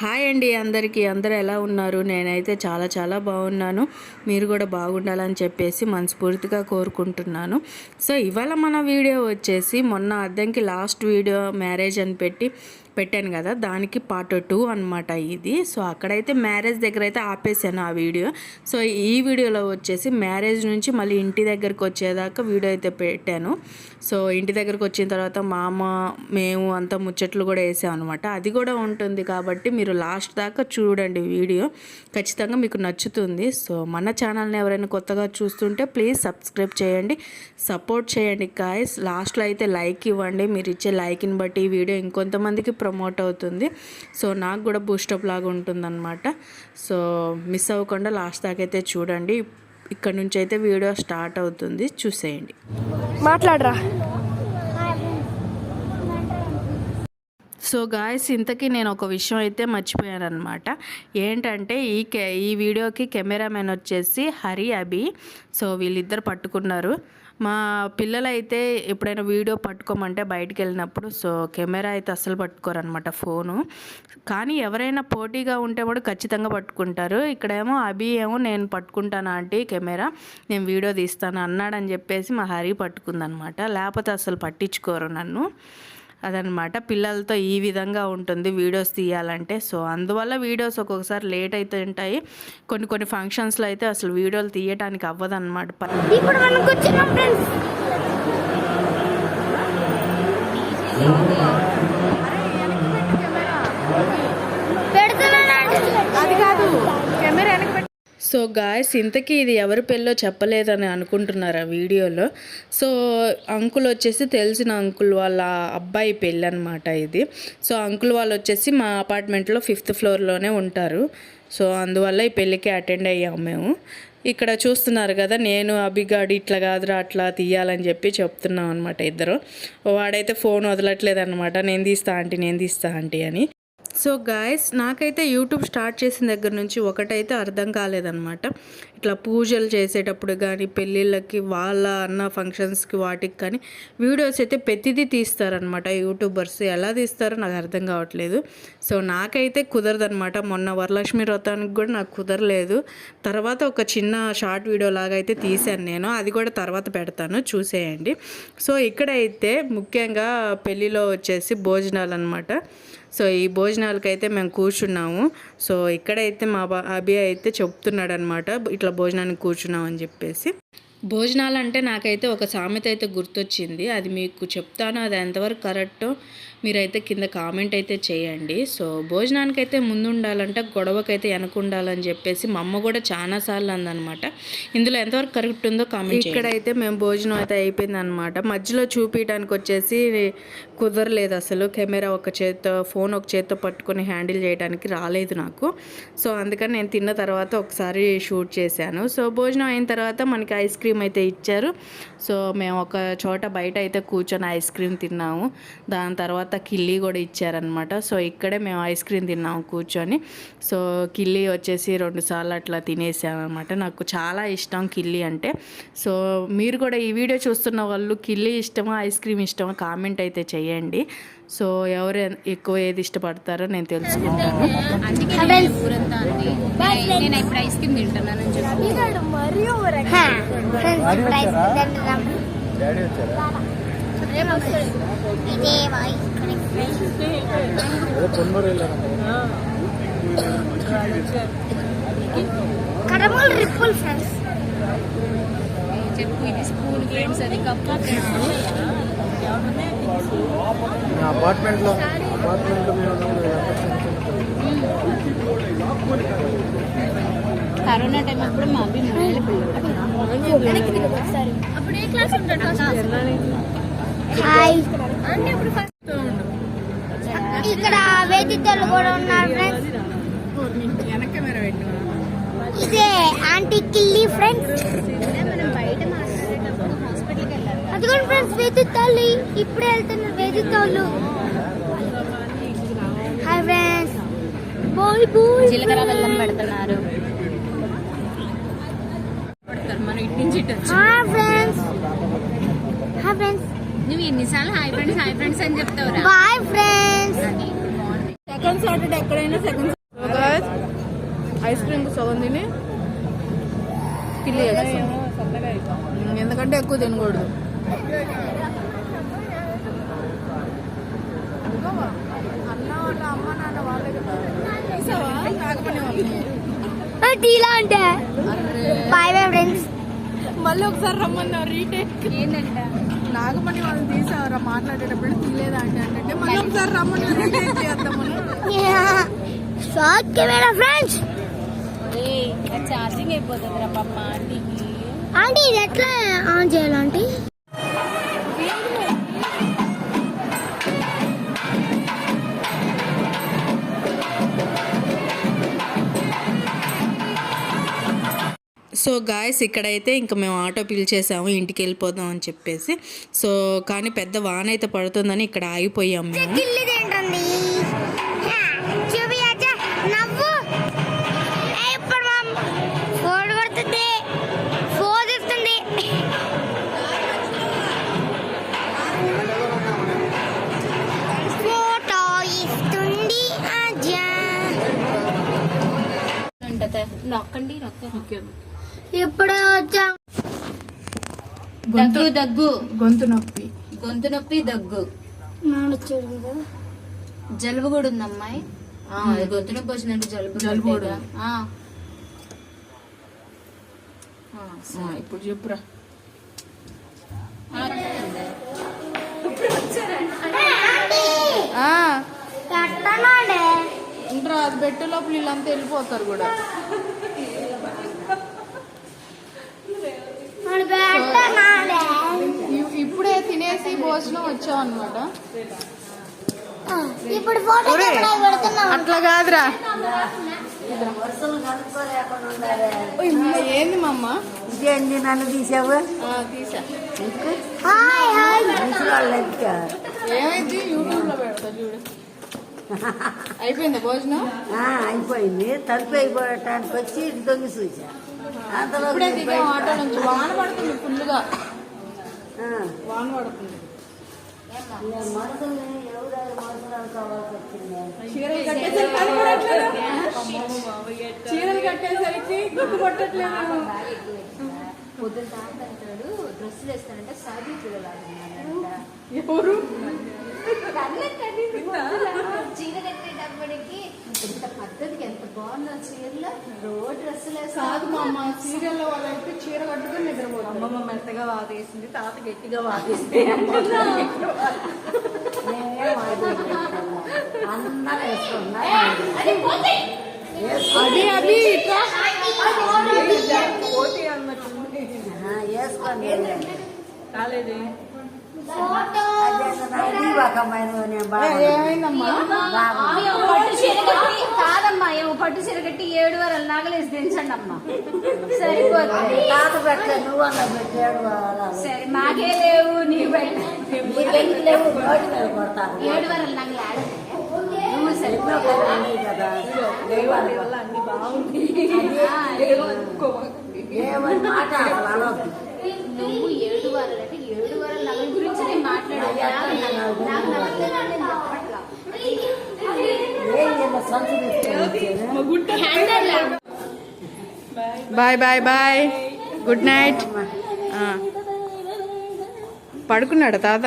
Hi అండి అందరికీ. అందరూ ఎలా ఉన్నారు? నేనైతే చాలా చాలా బాగున్నాను. మీరు కూడా బాగుండాలని చెప్పేసి మనస్ఫూర్తిగా కోరుకుంటున్నాను. సో ఇవాళ మన వీడియో వచ్చేసి మొన్న అద్దంకి లాస్ట్ వీడియో మ్యారేజ్ అని పెట్టి పెట్టాను కదా దానికి పార్ట్ టూ అనమాట ఇది. సో అక్కడైతే మ్యారేజ్ దగ్గర అయితే ఆపేసాను ఆ వీడియో. సో ఈ వీడియోలో వచ్చేసి మ్యారేజ్ నుంచి మళ్ళీ ఇంటి దగ్గరకు వచ్చేదాకా వీడియో అయితే పెట్టాను. సో ఇంటి దగ్గరకు వచ్చిన తర్వాత మామ మేము అంతా ముచ్చట్లు కూడా వేసాం అనమాట అది కూడా ఉంటుంది కాబట్టి మీరు లాస్ట్ దాకా చూడండి వీడియో. ఖచ్చితంగా మీకు నచ్చుతుంది. సో మన ఛానల్ని ఎవరైనా కొత్తగా చూస్తుంటే ప్లీజ్ సబ్స్క్రైబ్ చేయండి. సపోర్ట్ చేయండి కాయస్ లాస్ట్లో అయితే లైక్ ఇవ్వండి. మీరు ఇచ్చే లైక్ని బట్టి ఈ వీడియో ఇంకొంతమందికి ప్రమోట్ అవుతుంది. సో నాకు కూడా బూస్టప్ లాగా ఉంటుందన్నమాట. సో మిస్ అవ్వకుండా లాస్ట్ దాకైతే అయితే చూడండి. ఇక్కడ నుంచి అయితే వీడియో స్టార్ట్ అవుతుంది. చూసేయండి. మాట్లాడరా. సో గాయస్ ఇంతకీ నేను ఒక విషయం అయితే మర్చిపోయాను అనమాట ఏంటంటే ఈ కె ఈ వీడియోకి కెమెరామెన్ వచ్చేసి హరి అభి. సో వీళ్ళిద్దరు పట్టుకున్నారు. మా పిల్లలైతే ఎప్పుడైనా వీడియో పట్టుకోమంటే బయటికి వెళ్ళినప్పుడు సో కెమెరా అయితే అస్సలు పట్టుకోరనమాట ఫోను. కానీ ఎవరైనా పోటీగా ఉంటే కూడా ఖచ్చితంగా పట్టుకుంటారు. ఇక్కడేమో అభి ఏమో నేను పట్టుకుంటాను ఆంటీ కెమెరా? నేను వీడియో తీస్తాను అన్నాడని చెప్పేసి మా హరి పట్టుకుందనమాట లేకపోతే అసలు పట్టించుకోరు నన్ను. అదనమాట. పిల్లలతో ఈ విధంగా ఉంటుంది వీడియోస్ తీయాలంటే. సో అందువల్ల వీడియోస్ ఒక్కొక్కసారి లేట్ అయితే ఉంటాయి. కొన్ని కొన్ని ఫంక్షన్స్లో అయితే అసలు వీడియోలు తీయడానికి అవ్వదన్నమాట ఇప్పుడు మనం ఫ్రెండ్స్ అది కాదు కెమెరా వెనక పెట్టి సో గాయస్ ఇంతకీ ఇది ఎవరి పెళ్ళో చెప్పలేదని అనుకుంటున్నారు ఆ వీడియోలో? సో అంకుల్ వచ్చేసి తెలిసిన అంకుల్ వాళ్ళ అబ్బాయి పెళ్ళి అనమాట ఇది. సో అంకుల్ వాళ్ళు వచ్చేసి మా అపార్ట్మెంట్లో ఫిఫ్త్ ఫ్లోర్లోనే ఉంటారు. సో అందువల్ల ఈ పెళ్ళికి అటెండ్ అయ్యాము మేము. ఇక్కడ చూస్తున్నారు కదా నేను అభిగాడు ఇట్లా కాదురా అట్లా తీయాలని చెప్పి చెప్తున్నాం అనమాట ఇద్దరు. వాడైతే ఫోన్ వదలట్లేదు అనమాట నేను తీస్తా ఆంటీ నేను తీస్తా ఆంటీ అని. సో గాయస్ నాకైతే యూట్యూబ్ స్టార్ట్ చేసిన దగ్గర నుంచి ఒకటైతే అర్థం కాలేదన్నమాట. ఇట్లా పూజలు చేసేటప్పుడు కానీ పెళ్ళిళ్ళకి వాళ్ళ అన్న ఫంక్షన్స్కి వాటికి కానీ వీడియోస్ అయితే ప్రతిదీ తీస్తారనమాట యూట్యూబర్స్ ఎలా తీస్తారో నాకు అర్థం కావట్లేదు. సో నాకైతే కుదరదనమాట మొన్న వరలక్ష్మి వ్రతానికి కూడా నాకు కుదరలేదు. తర్వాత ఒక చిన్న షార్ట్ వీడియో లాగా అయితే తీశాను నేను. అది కూడా తర్వాత పెడతాను. చూసేయండి. సో ఇక్కడైతే ముఖ్యంగా పెళ్ళిలో వచ్చేసి భోజనాలు అనమాట సో ఈ భోజనాలకైతే మేము కూర్చున్నాము. సో ఇక్కడైతే మా అభి అయితే చెప్తున్నాడు అనమాట ఇట్లా భోజనానికి కూర్చున్నాం అని చెప్పేసి. భోజనాలు అంటే నాకైతే ఒక సామెత అయితే గుర్తొచ్చింది. అది మీకు చెప్తాను. అది ఎంతవరకు కరెక్టో మీరైతే కింద కామెంట్ అయితే చేయండి. సో భోజనానికి అయితే ముందు ఉండాలంటే గొడవకైతే వెనకుండాలని చెప్పేసి మా అమ్మ కూడా చాలాసార్లు అందనమాట. ఇందులో ఎంతవరకు కరెక్ట్ ఉందో కామెంట్ ఇక్కడైతే మేము భోజనం అయితే అయిపోయింది అనమాట మధ్యలో చూపించడానికి వచ్చేసి కుదరలేదు అసలు. కెమెరా ఒక చేత్తో ఫోన్ ఒక చేత్తో పట్టుకొని హ్యాండిల్ చేయడానికి రాలేదు నాకు. సో అందుకని నేను తిన్న తర్వాత ఒకసారి షూట్ చేశాను. సో భోజనం అయిన తర్వాత మనకి ఐస్ క్రీమ్ క్రీమ్ అయితే ఇచ్చారు. సో మేము ఒక చోట బయట అయితే కూర్చొని ఐస్ క్రీమ్ తిన్నాము. దాని తర్వాత కిల్లీ కూడా ఇచ్చారనమాట సో ఇక్కడే మేము ఐస్ క్రీమ్ తిన్నాము కూర్చొని. సో కిల్లీ వచ్చేసి రెండుసార్లు అట్లా తినేసామన్నమాట. నాకు చాలా ఇష్టం కిల్లీ అంటే. సో మీరు కూడా ఈ వీడియో చూస్తున్న వాళ్ళు కిల్లీ ఇష్టమా ఐస్ క్రీమ్ ఇష్టమా కామెంట్ అయితే చేయండి. సో ఎవరు ఎక్కువ ఏది ఇష్టపడతారో నేను తెలుసుకుంటాను. నేను ఇప్పుడు ఐస్ క్రీమ్ తింటున్నానని చెప్పి ఇదే స్పూన్ ఫ్రెండ్స్ అది కప్పు. అపార్ట్మెంట్లో అపార్ట్మెంట్లో మీరు ఉన్నప్పుడు కరోనా టైం అప్పుడు మా అభి మొబైల్ అప్పుడు ఏ క్లాస్ ఉంటాడు ఇక్కడ వేదికలు కూడా ఉన్నారు ఫ్రెండ్స్ ఇదే ఆంటీ కిల్లి ఫ్రెండ్స్ అదిగోండి ఫ్రెండ్స్ వేదితాలి ఇప్పుడే వెళ్తున్నారు వేదితాళ్ళు హాయ్ ఫ్రెండ్స్. బాయ్ బాయ్ జీలకర్ర బెల్లం పెడుతున్నారు. పెడతారు మనం ఇటు నుంచి ఇటు వచ్చి. Hi friends. Hi friends. నువ్వు ఎన్నిసార్లు హాయ్ ఫ్రెండ్స్ హాయ్ ఫ్రెండ్స్ అని చెప్తావురా? Bye friends. సెకండ్ సాటర్డే ఎక్కడైనా సెకండ్ ఐస్ క్రీమ్ సగం తిని ఎందుకంటే ఎక్కువ తినకూడదు. టీలా అంటే? బాయ్ బాయ్ ఫ్రెండ్స్ మళ్ళీ ఒకసారి రమ్మన్నారు రీటేక్ ఏంటంట? నాగమణి వాళ్ళు తీసావరా మాట్లాడేటప్పుడు తీలేదా అంటే అంటే మళ్ళీ ఒకసారి రమ్మని రీటేక్ కెమెరా ఫ్రెండ్స్ ఛార్జింగ్ అయిపోతుంది రా పాప ఆంటీకి. ఆంటీ ఇది ఎట్లా ఆన్ చేయాలంటే సో గాయస్ ఇక్కడైతే ఇంకా మేము ఆటో పిలిచేసాము ఇంటికి వెళ్ళిపోదాం అని చెప్పేసి. సో కానీ పెద్ద వాన అయితే పడుతుందని ఇక్కడ ఆగిపోయాం మేము. గిల్లి తింటుంది చూపియచ్చా నవ్వు. ఏ, ఇప్పుడు మా ఫోన్ కొడుతుంది. ఫోన్ ఇస్తుంది ఫోటో ఇస్తుంది అజా ఉంటది నొక్కండి నొక్క ఇప్పుడు వచ్చా. దగ్గు దగ్గు. గొంతు నొప్పి. గొంతు నొప్పి దగ్గు. జలుబు కూడా ఉంది అమ్మాయి గొంతు నొప్పి వచ్చిందంటే జలుబు జలుబు. ఆ, ఇప్పుడు చెప్పురా. ఉంటారా అది పెట్టే లోపల వీళ్ళంతా వెళ్ళిపోతారు కూడా. ఇప్పుడే తినేసి భోజనం వచ్చాం అనమాట ఇప్పుడు ఫోటో కెమెరా పెడుతున్నాం అట్లా కాదురా. ఏంది మా అమ్మ ఇదేంటి నన్ను తీసావు? ఏమైంది? యూట్యూబ్లో పెడతా చూడు. అయిపోయిందా భోజనం? అయిపోయింది. తలుపు అయిపోవటానికి వచ్చి దొంగి చూసా. ఇప్పుడే దిగాం ఆటో నుంచి. వాన పడుతుంది ఫుల్గా వాన పడుతుంది. చీరలు కట్టేసరికి చీరలు కట్టేసరికి గుర్తుపట్టట్లేదు పొద్దున తాత అంటాడు డ్రెస్సులు వేస్తానంటే చూడాలన్నాడంట ఎవరు చీర కట్టేటప్పటికి ఎంత పద్ధతికి ఎంత బాగుందో చీరలో రోజు డ్రెస్సులు కాదు మా అమ్మ సీరియల్లో వాళ్ళైతే చీర కట్టుకుని నిద్రపోతాం అమ్మమ్మ మెత్తగా వాదేసింది తాత గట్టిగా వేసుకున్నారు అది అది ఇట్లా. వేసుకోండి. ఫోటో కాదమ్మా ఏమో పట్టు చీర కట్టి ఏడు వారాలు నగలేసి దించండి అమ్మా సరిపోతుంది తాత పెట్టలే నువ్వు అన్న పెట్టాడు వాళ్ళ సరే మాకే లేవు నీ పెట్ట. నీకెందుకు లేవు? నోటి మీద కొడతారు. ఏడు వారాలు నగలు ఆడతాయి నువ్వు ఎన్నో సరిపోతుంది కథలు ఉన్నాయి కదా దైవాల వల్ల అన్ని బాగుంది. ఏమని మాట అసలు అనొద్దు. నువ్వు ఏడు వారాలు అంటే ఏడు వారాల bye bye bye good night పడుకున్నాడు తాత?